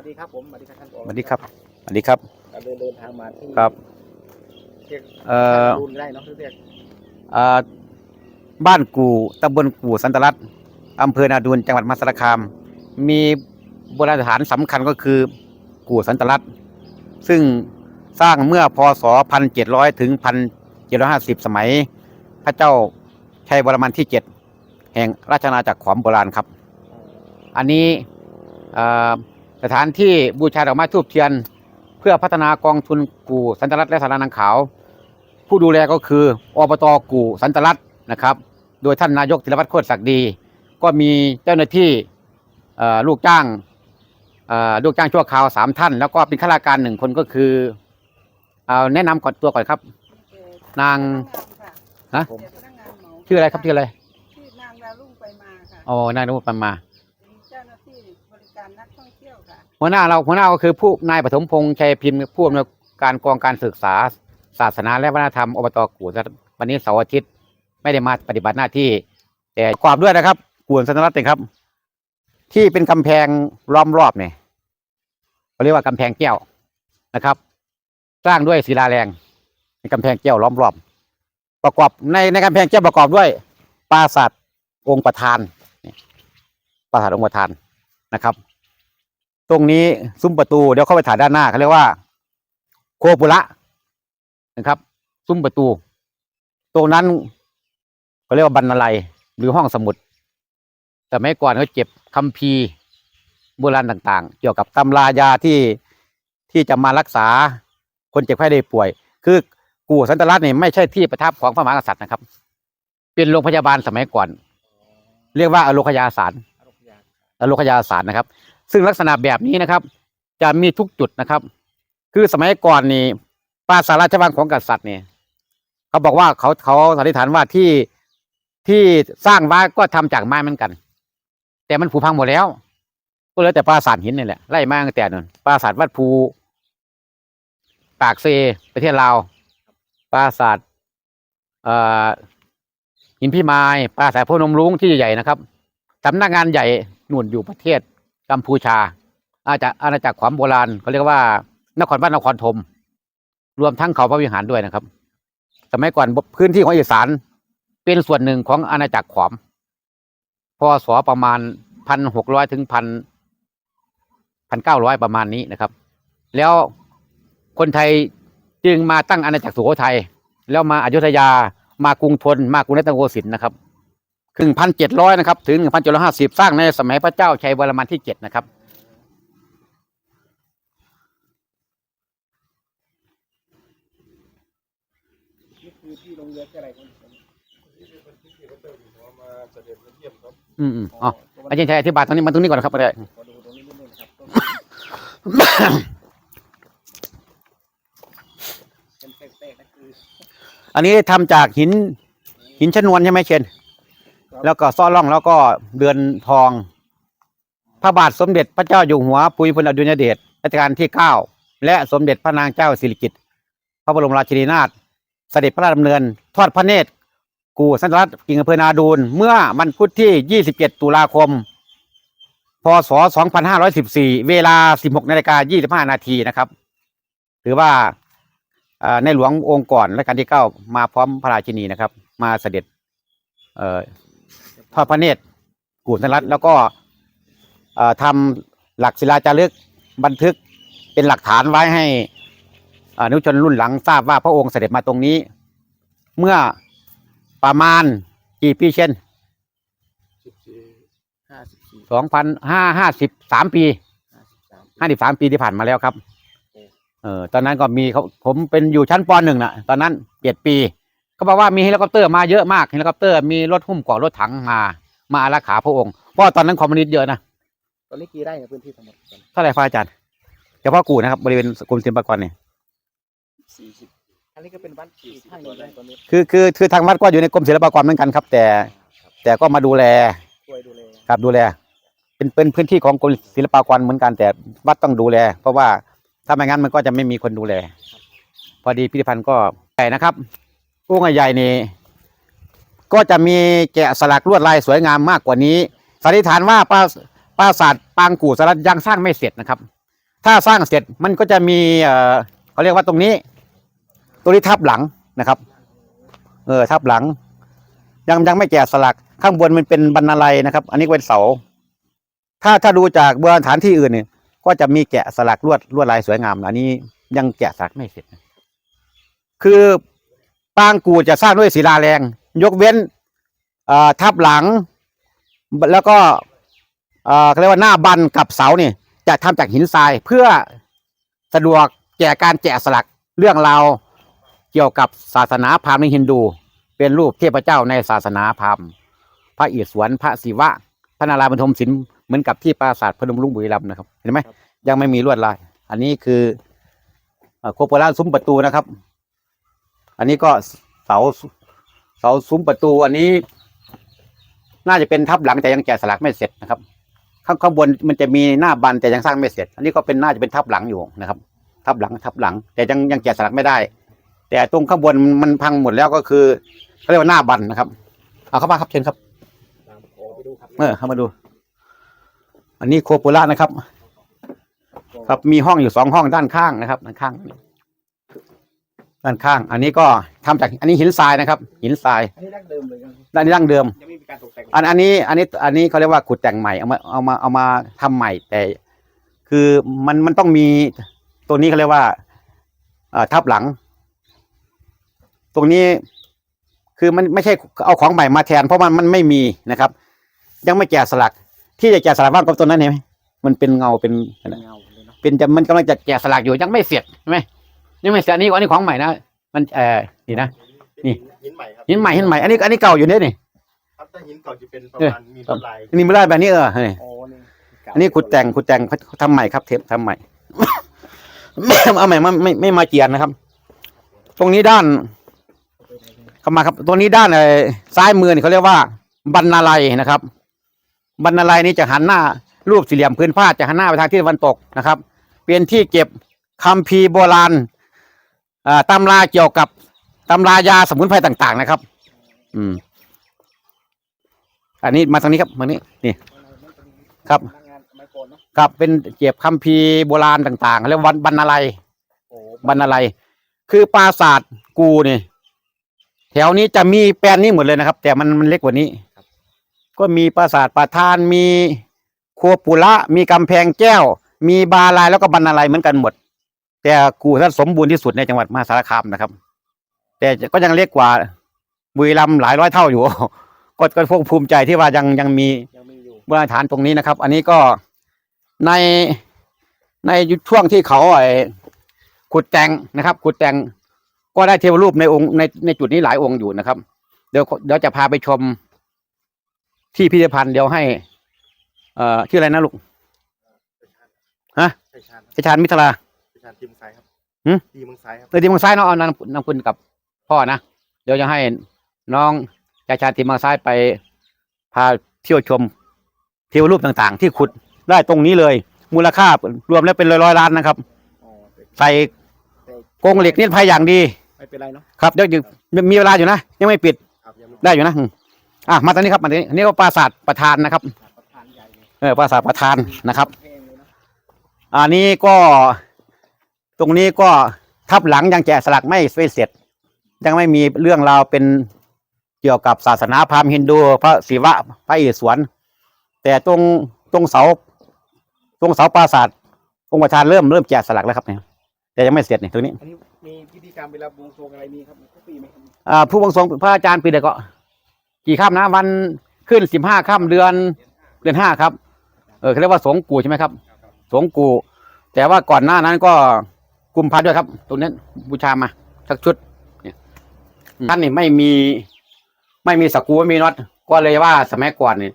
วัสดีครับผมสวัสดีครับท่านผอสวัสดีครับสวัสดีครับเราเดินเดินทางมาที่ครับเรียกเอ่อดูนได้เนาะเรียกเอ่อบ้านกู่ตำบลกู่สันตรัตน์อำเภอนาดูนจังหวัดมหาสารคาม มีโบราณสถานสำคัญก็คือกู่สันตรัตน์ซึ่งสร้างเมื่อพศ 1700 ถึง 1750 สมัย พระเจ้าชัยวรมันที่ 7 แห่งราชอาณาจักรขอมโบราณครับ อันนี้เอ่อ สถานที่บูชาดอกไม้ทูบเทียน เพื่อพัฒนากองทุนกู่สันตรัตน์และสารนังขาว ผู้ดูแลก็คืออบตกู่สันตรัตน์นะครับ โดยท่านนายกธีรวัตรโคตรศักดี ก็มีเจ้าหน้าที่เอ่อลูกจ้างเอ่อลูกจ้างชั่วคราวสามท่าน แล้วก็เป็นข้าราชการหนึ่งคนก็คือเอาแนะนำก่อนตัวก่อนครับ นางฮะผมพนักงานเหมาชื่ออะไรครับชื่ออะไรชื่อนางดาวรุ่งไปมาค่ะอ๋อนายนพปันมาเป็นเจ้าหน้าที่บริการนักท่องเที่ยวค่ะ หัวหน้าเราหัวหน้าก็คือผู้นายปฐมพงษ์ชัยพิมพ์ผู้อำนวยการกองการศึกษา ศาสนาและวัฒนธรรมอบตกู่วันนี้เสาร์อาทิตย์ไม่ได้มาปฏิบัติหน้าที่ แต่ประกอบด้วยนะครับกู่สันรัตน์เนี่ยครับ ที่เป็นกำแพงล้อมรอบเนี่ยเขาเรียกว่ากำแพงแก้วนะครับ สร้างด้วยศิลาแรงเป็นกำแพงแก้วล้อมรอบ ประกอบในในกำแพงแก้วประกอบด้วย ปราสาทองค์ประธานปราสาทองค์ประธานนะครับ ตรงนี้ซุ้มประตูเดี๋ยวเข้าไปถ่ายด้านหน้าเขาเรียกว่า โคปุระนะครับ ซุ้มประตู ตรงนั้นเขาเรียกว่าบรรณาลัยหรือห้องสมุด แต่ไม่ก่อนเขาเก็บคัมภีร์โบราณต่างๆ เกี่ยวกับตำรายาที่ที่จะมารักษาคนเจ็บไข้ได้ป่วย คือกู่สันตรัตน์นี่ไม่ใช่ที่ประทับของพระมหากษัตริย์นะครับ เป็นโรงพยาบาลสมัยก่อน เรียกว่าอโลคยาสารอรมณ์ยาอโลคยาสารนะครับ ซึ่งลักษณะแบบนี้นะครับ จะมีทุกจุดนะครับ คือสมัยก่อนนี่ปราสาทราชวังของกษัตริย์เนี่ยเขาบอกว่าเขาเขาสันนิษฐานว่าที่ที่สร้างไว้ก็ทำจากไม้เหมือนกัน แต่มันผุพังหมดแล้ว ก็เหลือแต่ปราสาทหินนี่แหละไล่มาตั้งแต่นั้นปราสาทวัดภูปากเซประเทศลาวปราสาทเอ่อหินพิมายปราสาทพนมรุ้งที่ใหญ่ๆนะครับสำนักงานใหญ่หนุนอยู่ประเทศ กัมพูชา อาจจะอาณาจักรขวามโบราณเขาเรียกว่า นครวัดนนครธมรวมทั้งเขาพระวิหารด้วยนะครับ สมัยก่อนพื้นที่ของอีสานเป็นส่วนหนึ่งของอาณาจักรขวามพศประมาณพันหกร้อยถึงพันพันเก้าร้อยประมาณนี้นะครับ แล้วคนไทยจึงมาตั้งอาณาจักรสุโขทัยแล้วมาอยุธยามากรุงธนมากรุงรัตนโกสินทร์นะครับ ถึงพันเจ็ดร้อยนะครับ ถึงหนึ่งพันเจ็ดร้อยห้าสิบสร้างในสมัยพระเจ้าชัยวรมันที่เจ็ดนะครับ นี่คือที่ลงเรือที่อะไรครับผมอืมอืมอ๋ออาจารย์ชัยอธิบายตรงนี้มาตรงนี้ก่อนนะครับก็ได้ขอดูตรงนี้นิดนึงครับตรงนี้เป็นเป๊ะๆนะคืออันนี้ทำจากหิน หินชนวนใช่ไหมเชน แล้วก็ซ้อล่องแล้วก็เดือนทอง พระบาทสมเด็จพระเจ้าอยู่หัวปุยพลอดุลยเดชรัชกาลที่เก้าและสมเด็จพระนางเจ้าสิริกิติ์พระบรมราชินีนาถเสด็จพระราชดำเนิน ทอดพระเนตร กูสันรัตน์กิ่งอำเภอนาดูนเมื่อวันพุธที่ 27 ตุลาคม พศ 2514 เวลา 16นาฬิกา25 นาทีนะครับ ถือว่าในหลวงองค์ก่อนรัชกาลที่เก้ามาพร้อมพระราชินีนะครับ มาเสด็จเอ่อ ทอดพระเนตรกูสันรัตน์แล้วก็เอ่อทำหลักศิลาจารึกบันทึกเป็นหลักฐานไว้ให้อนุชนรุ่นหลังทราบว่าพระองค์เสด็จมาตรงนี้ เมื่อประมาณกี่ปีเช่นสองพันห้าห้าสิบสามปีห้าสิบสามปีที่ผ่านมาแล้วครับ เออตอนนั้นก็มีเขาผมเป็นอยู่ชั้นปหนึ่งนะตอนนั้นเจ็ดปี เขาบอกว่ามีเฮลิคอปเตอร์มาเยอะมากเฮลิคอปเตอร์มีรถหุ้มเกาะรถถังมา มาอารักขาพระองค์เพราะว่าตอนนั้นคอมมิวนิสต์เยอะนะตอนนี้กี่ไร่ในพื้นที่ทั้งหมดเท่าไหร่ฟ้าอาจารย์เฉพาะกูนะครับบริเวณกรมศิลปากรเนี่ยสี่สิบอันนี้ก็เป็นวัดสี่สิบห้าหนึ่งไร่ตอนนี้คือคือคือทางวัดก็อยู่ในกรมศิลปากรเหมือนกันครับ แต่แต่ก็มาดูแลช่วยดูแลครับดูแล เป็นเป็นพื้นที่ของกรมศิลปากรเหมือนกันแต่วัดต้องดูแล เพราะว่าถ้าไม่งั้นมันก็จะไม่มีคนดูแล พอดีพิพิธภัณฑ์ก็ใหญ่นะครับ กุ้งใหญ่ๆนี่ก็จะมีแกะสลักลวดลายสวยงามมากกว่านี้สันนิษฐานว่าปราปราสาทปางกู่สลัดยังสร้างไม่เสร็จนะครับ ถ้าสร้างเสร็จมันก็จะมีเอ่อเขาเรียกว่าตรงนี้ ตัวนี้ทับหลังนะครับ เออทับหลัง ยังยังไม่แกะสลักข้างบนมันเป็นบรรณาลัยนะครับ อันนี้เป็นเสา ถ้าถ้าดูจากโบราณสถานที่อื่นเนี่ยก็จะมีแกะสลักลวดลวดลายสวยงามอันนี้ยังแกะสลักไม่เสร็จ คือ ปางกูจะสร้างด้วยศิลาแรง ยกเว้นเอ่อทับหลัง แล้วก็เอ่อเขาเรียกว่าหน้าบันกับเสาเนี่ยจะทำจากหินทรายเพื่อสะดวกแก่การแกะสลักเรื่องราวเกี่ยวกับศาสนาพราหมณ์ในฮินดู เป็นรูปเทพเจ้าในศาสนาพราหมณ์พระอิศวรพระศิวะ พระนารายณ์บรรทมศิลป์เหมือนกับที่ปราสาทพนมรุ้งบุรีรัมย์นะครับ เห็นไหมยังไม่มีลวดลาย อันนี้คือเอ่อโคโปราซุ้มประตูนะครับ อันนี้ก็เสาเสาซุ้มประตูอันนี้ น่าจะเป็นทับหลังแต่ยังแกะสลักไม่เสร็จนะครับ ข้างข้างบนมันจะมีหน้าบันแต่ยังสร้างไม่เสร็จ อันนี้ก็เป็นน่าจะเป็นทับหลังอยู่นะครับ ทับหลังทับหลัง แต่ยังยังแกะสลักไม่ได้ แต่ตรงข้างบนมันพังหมดแล้วก็คือเขาเรียกว่าหน้าบันนะครับ เอาเข้ามาครับเชิญครับเออเข้ามาดู อันนี้โคโปล่านะครับ ครับมีห้องอยู่สองห้องด้านข้างนะครับด้านข้าง ด้านข้าง อันนี้ก็ทำจากอันนี้หินทรายนะครับ หินทรายอันนี้ดั้งเดิมเลยครับด้านนี้ดั้งเดิมยังไม่มีการตกแต่งอันอันนี้อันนี้อันนี้เขาเรียกว่าขุดแต่งใหม่เอามาเอามาเอามาทำใหม่แต่ คือมันมันต้องมีตัวนี้เขาเรียกว่าเอ่อทับหลัง ตรงนี้คือมันไม่ใช่เอาของใหม่มาแทน เพราะมันมันไม่มีนะครับ ยังไม่แกะสลัก ที่จะแกะสลักบ้านกับตัวนั้นเห็นไหมมันเป็นเงาเป็นเป็นเงาเลยเนาะเป็นจะมันกำลังจะแกะสลักอยู่ยังไม่เสร็จใช่ไหม ยังไม่เสร็จอันนี้อันนี้ของใหม่นะมันเออนี่นะ นี่ หินใหม่ครับหินใหม่หินใหม่อันนี้อันนี้เก่าอยู่เนี่ยนี่ครับถ้าหินเก่าจะเป็นประเออมาณมีลวดลายนี่ไม่ได้แบบนี้เออนี่โอ้นี่เก่าอันนี้ขุดแต่งขุดแต่งเขาทำใหม่ครับ เทปทำใหม่เอาใหม่มาไม่ไม่มาเจียนนะครับ ตรงนี้ด้าน เข้ามาครับ ตรงนี้ด้านเอ่อซ้ายมือนี่เขาเรียกว่าบรรณาลัยนะครับ บรรณาลัยนี้จะหันหน้า รูปสี่เหลี่ยมพื้นผ้าจะหันหน้าไปทางทิศตะวันตกนะครับ เป็นที่เก็บคัมภีร์โบราณอ่า ตำราเกี่ยวกับตำรายาสมุนไพรต่าง ๆ นะครับ อืม อันนี้มาทางนี้ครับมานี้นี่ ครับพนักงานสมัยก่อนเนาะครับเป็นเก็บคัมภีร์โบราณต่างๆเรียกว่าบรรณาลัยโอ้บรรณาลัย คือปราสาทกูนี่ แถวนี้จะมีแปลนนี้หมดเลยนะครับ แต่มันมันเล็กกว่านี้ก็มีปราสาทประธานมีครัวปุระมีกำแพงแก้ว มีบาลายแล้วก็บรรณาลัยเหมือนกันหมด แต่กูท่านสมบูรณ์ที่สุดในจังหวัดมหาสารคามนะครับ แต่ก็ยังเล็กกว่าบุรีรัมย์หลายร้อยเท่าอยู่ ก็ก็พวกภูมิใจที่ว่ายังยังมียังมีอยู่โบราณฐานตรงนี้นะครับ อันนี้ก็ในในช่วงที่เขาไอ้ขุดแต่งนะครับ ขุดแต่งก็ได้เทวรูปในองค์ในในจุดนี้หลายองค์อยู่นะครับ เดี๋ยวเดี๋ยวจะพาไปชมที่พิพิธภัณฑ์เดี๋ยวให้ เอ่อชื่ออะไรนะลูกฮะใช่ชาญไอชาญมิตรา ใช่ชาญทีมซ้ายครับหืม ทีมซ้ายครับเลยทีมทางซ้ายเนาะเอานำนำคุณกับพ่อนะเดี๋ยวจะให้น้องชายชาญทีมทางซ้ายไปพาเที่ยวชมเทวรูปต่างๆ ที่ขุดได้ตรงนี้เลย มูลค่ารวมแล้วเป็นร้อยร้อยๆล้านนะครับ อ๋อแต่ใส่แต่กรงเหล็กนิรภัยอย่างดี ไม่เป็นไรเนาะครับเดี๋ยวอยู่มีเวลาอยู่นะ ยังไม่ปิดครับยังไม่ได้อยู่นะอืมอะมาตอนนี้ครับมาตอนนี้อันนี้ก็ปราสาทประธานนะครับ ประธานใหญ่เลยเออปราสาทประธานนะครับ แพงเลยเนาะอันนี้ก็ ตรงนี้ก็ทับหลังยังแกะสลักไม่เสร็จ ยังไม่มีเรื่องราวเป็นเกี่ยวกับศาสนาพราหมณ์ฮินดู พระศิวะพระอิศวรแต่ตรงตรงเสาตรงเสาปราสาทองค์ประธานเริ่มเริ่มแกะสลักแล้วครับเนี่ยแต่ยังไม่เสร็จเนี่ยตรงนี้อันนี้มีพิธีกรรมเวลาบวงสรวงอะไรมีครับทุกปีไหมครับอ่าผู้บังสรวงพระอาจารย์ปีเดียวก็ กี่ค่ำนะวันขึ้นสิบห้าค่ำเดือนเดือนห้าครับ เออเขาเรียกว่าสงกูใช่ไหมครับ สงกู แต่ว่าก่อนหน้านั้นก็ กุมภาด้วยครับ ตรงนั้นบูชามาสักชุดเนี่ยท่านนี่ไม่มี ไม่มีสกรูไม่มีน็อตก็เลยว่าสมัยก่อนเนี่ย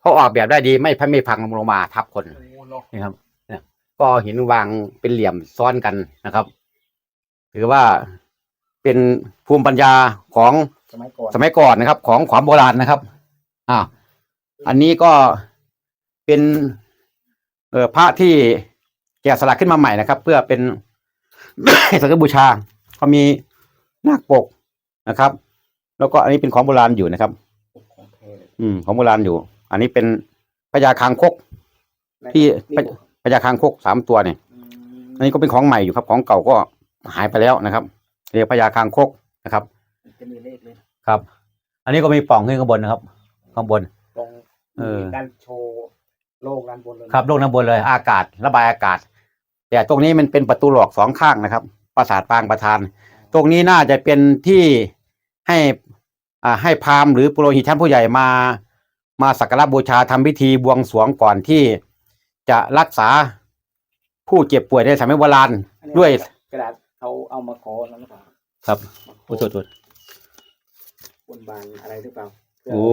เขาออกแบบได้ดีไม่พัไม่พังลงมาทับคนโอ้เนาะนี่ครับเนี่ยก็หินวางเป็นเหลี่ยมซ้อนกันนะครับ ถือว่าเป็นภูมิปัญญาของสมัยก่อนสมัยก่อนนะครับ ของความโบราณนะครับอ่าอันนี้ก็เป็นเอ่อพระที่แกะสลักขึ้นมาใหม่นะครับ เพื่อเป็น สักการบูชาก็มีนาคปกนะครับ แล้วก็อันนี้เป็นของโบราณอยู่นะครับของแท้เลยอืม ของโบราณอยู่ อันนี้เป็นพญาคางคก ที่นี่พญาคางคกสามตัวเนี่ยอืมอันนี้ก็เป็นของใหม่อยู่ครับ ของเก่าก็หายไปแล้วนะครับเรียกพญาคางคกนะครับจะมีเลขเลยครับ อันนี้ก็มีปล่องขึ้นข้างบนนะครับ ข้างบนตรงเออด้านโชว์โลกด้านบนเลยครับลงน้ำบนเลย อากาศระบายอากาศ แต่ตรงนี้มันเป็นประตูหลอกสองข้างนะครับ ปราสาทปางประธาน ตรงนี้น่าจะเป็นที่ให้อ่าให้พราหมณ์หรือปุโรหิตท่านผู้ใหญ่มา มาสักการะบูชาทำพิธีบวงสรวงก่อนที่จะรักษาผู้เจ็บป่วยในสมัยโบราณอันนี้ด้วยกระดาษเขาเอามาขอแล้วหรือเปล่าครับมาขโอ้โทษโทษบนบานอะไรหรือเปล่าเพื่โอ้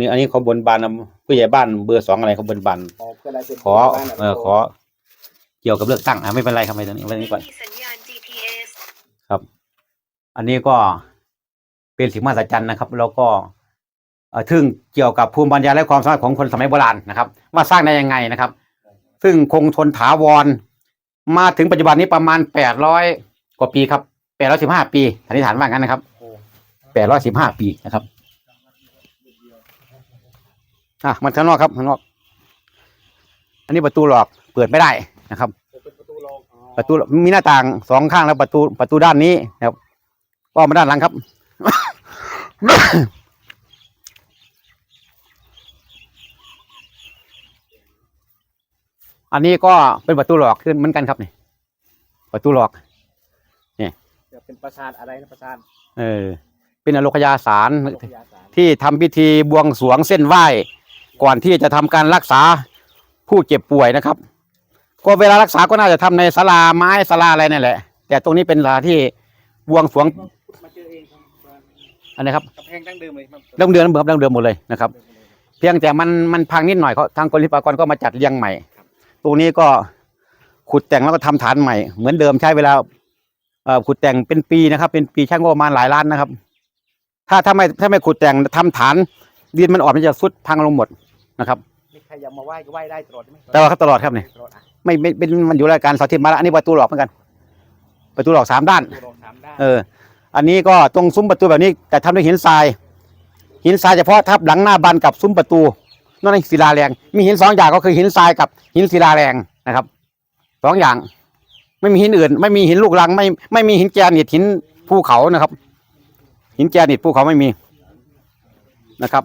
นี่อันนี้เขาบนบานผู้ใหญ่บ้านเบอร์สองอะไรเขาบนบานขอเพื่ออะไรเป็นขอบ้านะ เกี่ยวกับเลือกตั้งอะไม่เป็นไรครับไม่ตรงนี้ไว้ตรงนี้ก่อน สัญญาณ GPS ครับ อันนี้ก็เป็นสิ่งมหัศจรรย์นะครับ แล้วก็เอ่อทึ่งเกี่ยวกับภูมิปัญญาและความสามารถของคนสมัยโบราณนะครับ ว่าสร้างได้ยังไงนะครับ ซึ่งคงทนถาวร มาถึงปัจจุบันนี้ประมาณแปดร้อยกว่าปีครับแปดร้อยสิบห้าปีสันนิษฐานว่างั้นนะครับแปดร้อยสิบห้าปีนะครับอะมันข้างนอกครับข้างนอก อันนี้ประตูหลอกเปิดไม่ได้ นะครับเป็นประตูโลกอ๋อประตูมีหน้าต่างสองข้างแล้วประตูประตูด้านนี้นะครับก็มาด้านหลังครับ อันนี้ก็เป็นประตูหลอกขึ้นเหมือนกันครับนี่ประตูหลอกจะเป็นปราสาทอะไรนะปราสาทเออ เป็นอโลคยาสารโลกยาสารที่ทำพิธีบวงสรวงเส้นไหว้ ก่อนที่จะทำการรักษาผู้เจ็บป่วยนะครับ ก็เวลารักษาก็น่าจะทำในศาลาไม้ศาลาอะไรนั่นแหละ แต่ตรงนี้เป็นศาลาที่บวงสรวงมาเจอเองครับอันนี้ครับกำแพงดั้งเดิมเลยครับเรื่องเดือนเดิมเรื่องเดิมหมดเลยนะครับ เพียงแต่มันมันพังนิดหน่อยเขาทางกรมศิลปากรก็มาจัดเรียงใหม่ ตรงนี้ก็ขุดแต่งแล้วก็ทำฐานใหม่ เหมือนเดิมใช้เวลาเอ่อขุดแต่งเป็นปีนะครับ เป็นปีใช้งบประมาณหลายล้านนะครับ ถ้าถ้าไม่ถ้าไม่ขุดแต่งทำฐานดินมันอ่อนมันจะสุดพังลงหมดนะครับมีใค รอยากมาไหว้ก็ไหว้ได้ตลอดใช่ไหมแต่ว่าเขาตลอดครับเนี่ยตลอดอะไม่ไม่เป็นมันอยู่รายการเสาร์อาทิตย์มาแล้วอันนี้ประตูหลอกเหมือนกัน ประตูหลอกสามด้าน ตัวโลกสามด้านเออ อันนี้ก็ตรงซุ้มประตูแบบนี้ แต่ทำด้วยหินทราย หินทรายเฉพาะทับหลังหน้าบานกับซุ้มประตูนั่นศิลาแรง มีหินสองอย่างก็คือหินทรายกับหินศิลาแรงนะครับสองอย่าง ไม่มีหินอื่น ไม่มีหินลูกรัง ไม่ไม่มีหินแกรนิตหินภูเขานะครับ หินแกรนิตภูเขาไม่มีนะครับ